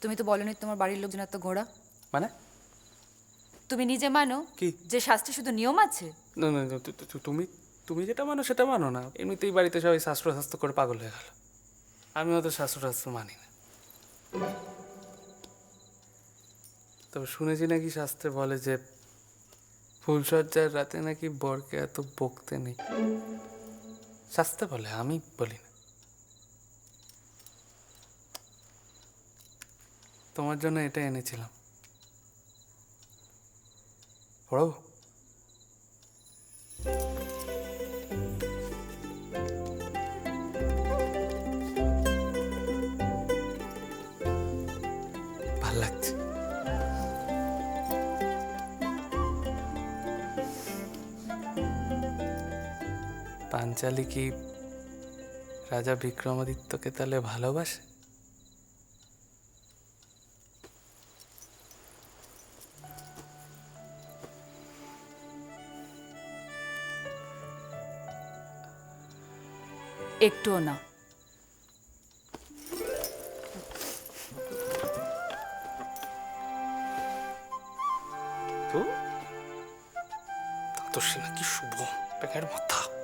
তুমি তো বলনি তোমার বাড়ির লোকজন এত ঘোড়া। মানে? তুমি নিজে মানো কি? যে শাস্ত্রে শুধু নিয়ম আছে? না না না, তু- তু- তুমি তুমি যেটা মানো সেটা মানো না। এমনিতেই বাড়িতে সবাই শাস্ত্র শাস্ত্র করে পাগল হয়ে গেল। আমি অত শাস্ত্র শাস্ত্র মানি না। তবে শুনেছি নাকি শাস্ত্রে বলে যে ফুলসজ্জার রাতে নাকি বরকে এত বকতে নেই। শাস্ত্রে বলে আমি বলি না তোমার জন্য এটা এনেছিলাম। লাগছে। পাঞ্চালি কি রাজা বিক্রমাদিত্যকে তাহলে ভালোবাসে? একটুও না। তো? সে নাকি শুভ? পেকের মাথা।